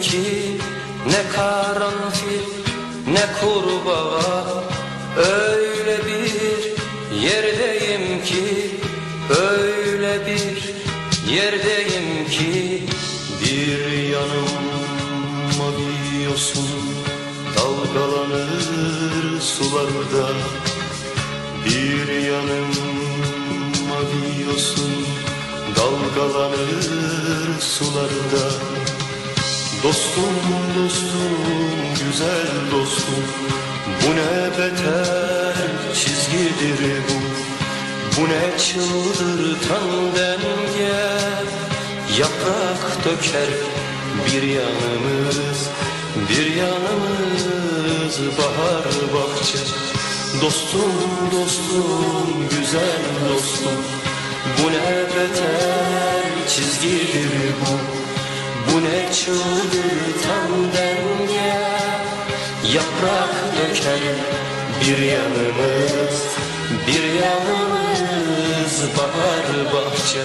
ki ne karanfil ne kurbağa Öyle bir yerdeyim ki Öyle bir yerdeyim ki. Bir yanım mavi yosun Dalgalanır sularda. Bir yanım mavi yosun Dalgalanır sularda Dostum dostum güzel dostum. Bu ne beter çizgidir bu. Bu ne çıldırtan denge. Yaprak döker bir yanımız Bir yanımız bahar bahçe. Dostum dostum güzel dostum Bu ne beter çizgidir bu? Bu ne çıldırtan denge? Yaprak döker bir yanımız Bir yanımız bahar bahçe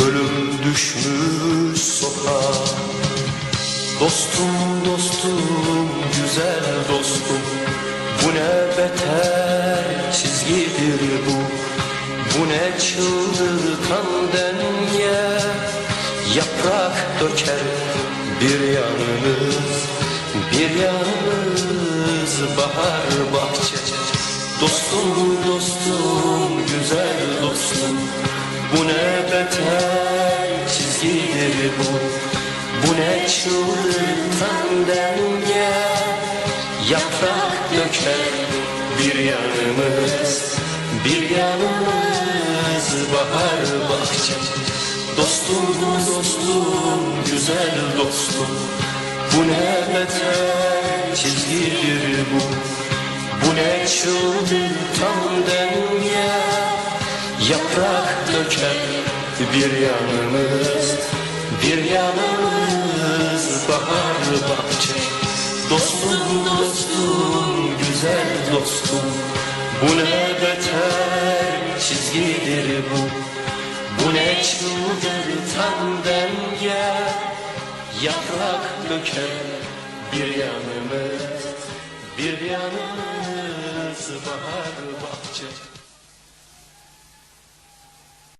Dölüm düşmüş sokağa. Dostum dostum güzel dostum. Bu ne beter çizgidir bu. Bu ne çıldırtan denge. Yaprak döker bir yanımız. Bir yanımız bahar bahçe. Dostum dostum güzel dostum. Bu ne beter Çıldırtan denge Yaprak döker bir yanımız Bir yanımız bahar bahçe Dostum dostum güzel dostum Bu ne beter çizgidir bu bu ne çıldırtan denge Yaprak döker bir yanımız Bir yanımız bahar bahçe Dostum dostum güzel dostum. Bu ne beter çizgidir bu. Bu ne çıldırtan denge Yaprak döker bir yanımız bir yanımız bahar bahçe